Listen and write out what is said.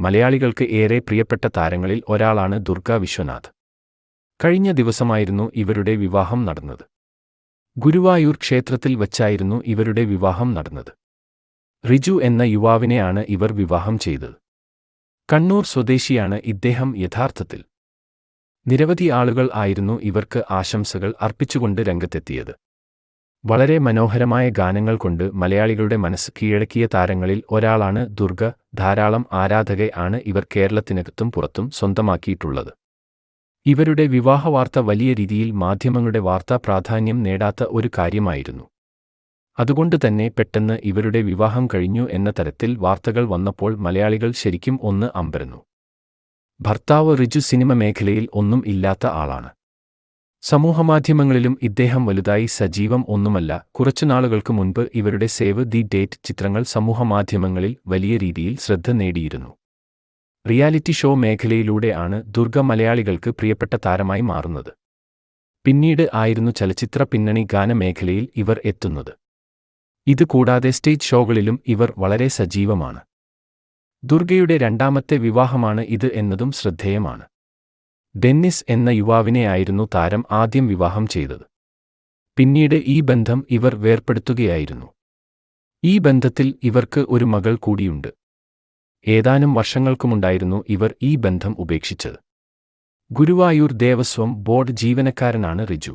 മലയാളികൾക്ക് ഏറെ പ്രിയപ്പെട്ട താരങ്ങളിൽ ഒരാളാണ് ദുർഗ വിശ്വനാഥ്. കഴിഞ്ഞ ദിവസമായിരുന്നു ഇവരുടെ വിവാഹം നടന്നത്. ഗുരുവായൂർ ക്ഷേത്രത്തിൽ വച്ചായിരുന്നു ഇവരുടെ വിവാഹം നടന്നത്. റിജു എന്ന യുവാവിനെയാണ് ഇവർ വിവാഹം ചെയ്തത്. കണ്ണൂർ സ്വദേശിയാണ് ഇദ്ദേഹം യഥാർത്ഥത്തിൽ. നിരവധി ആളുകൾ ആയിരുന്നു ഇവർക്ക് ആശംസകൾ അർപ്പിച്ചുകൊണ്ട് രംഗത്തെത്തിയത്. വളരെ മനോഹരമായ ഗാനങ്ങൾ കൊണ്ട് മലയാളികളുടെ മനസ്സ് കീഴടക്കിയ താരങ്ങളിൽ ഒരാളാണ് ദുർഗ ധാരാളം ആരാധകെ ആണ് ഇവർ കേരളത്തിനകത്തും പുറത്തും സ്വന്തമാക്കിയിട്ടുള്ളത്. ഇവരുടെ വിവാഹ വാർത്ത വലിയ രീതിയിൽ മാധ്യമങ്ങളുടെ വാർത്താ പ്രാധാന്യം നേടാത്ത ഒരു കാര്യമായിരുന്നു. അതുകൊണ്ട് തന്നെ പെട്ടെന്ന് ഇവരുടെ വിവാഹം കഴിഞ്ഞു എന്ന തരത്തിൽ വാർത്തകൾ വന്നപ്പോൾ മലയാളികൾ ശരിക്കും ഒന്ന് അമ്പരന്നു. ഭർത്താവ് റിജു സിനിമ മേഖലയിൽ ഒന്നും ഇല്ലാത്ത ആളാണ്. സമൂഹമാധ്യമങ്ങളിലും ഇദ്ദേഹം വലുതായി സജീവം ഒന്നുമല്ല. കുറച്ചുനാളുകൾക്ക് മുൻപ് ഇവരുടെ സേവ് ദി ഡേറ്റ് ചിത്രങ്ങൾ സമൂഹമാധ്യമങ്ങളിൽ വലിയ രീതിയിൽ ശ്രദ്ധ നേടിയിരുന്നു. റിയാലിറ്റി ഷോ മേഖലയിലൂടെ ആണ് ദുർഗ മലയാളികൾക്ക് പ്രിയപ്പെട്ട താരമായി മാറുന്നത്. പിന്നീട് ആയിരുന്നു ചലച്ചിത്ര പിന്നണി ഗാനമേഖലയിൽ ഇവർ എത്തുന്നത്. ഇത് കൂടാതെ സ്റ്റേജ് ഷോകളിലും ഇവർ വളരെ സജീവമാണ്. ദുർഗയുടെ രണ്ടാമത്തെ വിവാഹമാണ് ഇത് എന്നതും ശ്രദ്ധേയമാണ്. ഡെന്നിസ് എന്ന യുവാവിനെയായിരുന്നു താരം ആദ്യം വിവാഹം ചെയ്തത്. പിന്നീട് ഈ ബന്ധം ഇവർ വേർപ്പെടുത്തുകയായിരുന്നു. ഈ ബന്ധത്തിൽ ഇവർക്ക് ഒരു മകൾ കൂടിയുണ്ട്. ഏതാനും വർഷങ്ങൾക്കുമുണ്ടായിരുന്നു ഇവർ ഈ ബന്ധം ഉപേക്ഷിച്ചത്. ഗുരുവായൂർ ദേവസ്വം ബോർഡ് ജീവനക്കാരനാണ് റിജു.